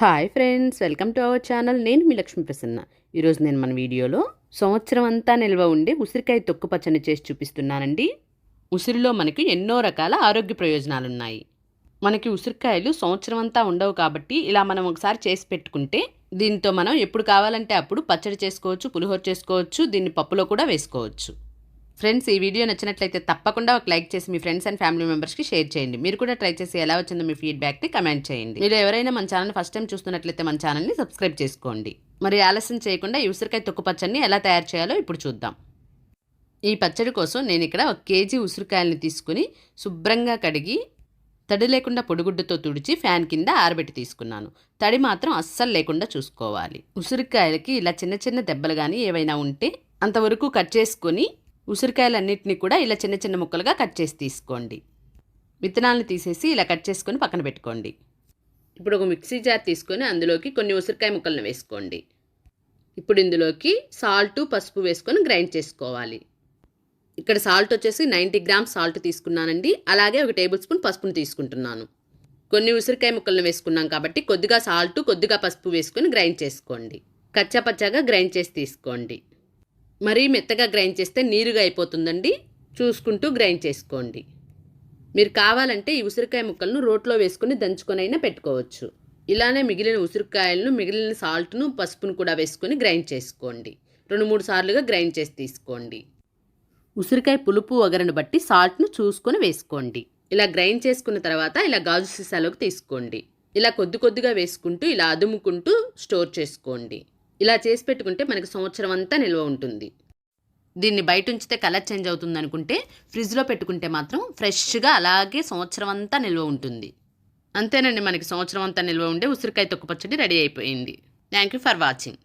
Hi friends welcome to our channel. నేను మీ లక్ష్మీ ప్రసన్న. ఈరోజు నేను మన వీడియోలో సంవత్సరం అంతా నిల్వ ఉండే ఉసిరికాయ తొక్కు పచ్చడి చేసి చూపిస్తున్నానండి. ఉసిరిలో మనకి ఎన్నో రకాల ఆరోగ్య ప్రయోజనాలు ఉన్నాయి మనకి ఉసిరికాయలు సంవత్సరం అంతా ఉండవు కాబట్టి ఇలా మనం ఒకసారి చేసి పెట్టుకుంటే దీంతో మనం ఎప్పుడు కావాలంటే అప్పుడు పచ్చడి చేసుకోవచ్చు పులిహోర చేసుకోవచ్చు దీన్ని పప్పులో కూడా వేసుకోవచ్చు. ఫ్రెండ్స్ ఈ వీడియో నచ్చినట్లయితే తప్పకుండా ఒక లైక్ చేసి మీ ఫ్రెండ్స్ అండ్ ఫ్యామిలీ మెంబర్స్కి షేర్ చేయండి. మీరు కూడా ట్రై చేసి ఎలా వచ్చిందో మీ ఫీడ్బ్యాక్ని కమెంట్ చేయండి. మీరు ఎవరైనా మన ఛానల్ ఫస్ట్ టైం చూస్తున్నట్లయితే మన ఛానల్ని సబ్స్క్రైబ్ చేసుకోండి. మరి ఆలస్యం చేయకుండా ఈ ఉసిరికాయ తొక్కు పచ్చడిని ఎలా తయారు చేయాలో ఇప్పుడు చూద్దాం. ఈ పచ్చడి కోసం నేను ఇక్కడ ఒక కేజీ ఉసిరికాయలని తీసుకుని శుభ్రంగా కడిగి తడి లేకుండా పొడిగుడ్డతో తుడిచి ఫ్యాన్ కింద ఆరబెట్టి తీసుకున్నాను. తడి మాత్రం అస్సలు లేకుండా చూసుకోవాలి. ఉసిరికాయలకి ఇలా చిన్న చిన్న దెబ్బలు కానీ ఏవైనా ఉంటే అంతవరకు కట్ చేసుకొని ఉసిరికాయలన్నింటినీ కూడా ఇలా చిన్న చిన్న ముక్కలుగా కట్ చేసి తీసుకోండి. విత్తనాలను తీసేసి ఇలా కట్ చేసుకొని పక్కన పెట్టుకోండి. ఇప్పుడు ఒక మిక్సీ జార్ తీసుకొని అందులోకి కొన్ని ఉసిరికాయ ముక్కలను వేసుకోండి. ఇప్పుడు ఇందులోకి సాల్ట్ పసుపు వేసుకొని గ్రైండ్ చేసుకోవాలి. ఇక్కడ సాల్ట్ వచ్చేసి నైంటీ గ్రామ్స్ సాల్ట్ తీసుకున్నానండి. అలాగే ఒక టేబుల్ స్పూన్ పసుపును తీసుకుంటున్నాను. కొన్ని ఉసిరికాయ ముక్కలను వేసుకున్నాం కాబట్టి కొద్దిగా సాల్ట్ కొద్దిగా పసుపు వేసుకొని గ్రైండ్ చేసుకోండి. కచ్చా పచ్చాగా గ్రైండ్ చేసి తీసుకోండి. మరీ మెత్తగా గ్రైండ్ చేస్తే నీరుగా అయిపోతుందండి. చూసుకుంటూ గ్రైండ్ చేసుకోండి. మీరు కావాలంటే ఈ ఉసిరికాయ ముక్కలను రోట్లో వేసుకుని దంచుకొని అయినా పెట్టుకోవచ్చు. ఇలానే మిగిలిన ఉసిరికాయలను మిగిలిన సాల్ట్ను పసుపును కూడా వేసుకొని గ్రైండ్ చేసుకోండి. రెండు మూడు సార్లుగా గ్రైండ్ చేసి తీసుకోండి. ఉసిరికాయ పులుపు వగరను బట్టి సాల్ట్ను చూసుకొని వేసుకోండి. ఇలా గ్రైండ్ చేసుకున్న తర్వాత ఇలా గాజు సీసాలోకి తీసుకోండి. ఇలా కొద్ది కొద్దిగా వేసుకుంటూ ఇలా అదుముకుంటూ స్టోర్ చేసుకోండి. ఇలా చేసి పెట్టుకుంటే మనకి సంవత్సరం అంతా నిల్వ ఉంటుంది. దీన్ని బయట ఉంచితే కలర్ చేంజ్ అవుతుంది అనుకుంటే ఫ్రిడ్జ్లో పెట్టుకుంటే మాత్రం ఫ్రెష్గా అలాగే సంవత్సరం అంతా నిల్వ ఉంటుంది. అంతేనండి మనకి సంవత్సరం అంతా నిల్వ ఉండే ఉసిరికాయ తొక్కు పచ్చడి రెడీ అయిపోయింది. Thank you for watching.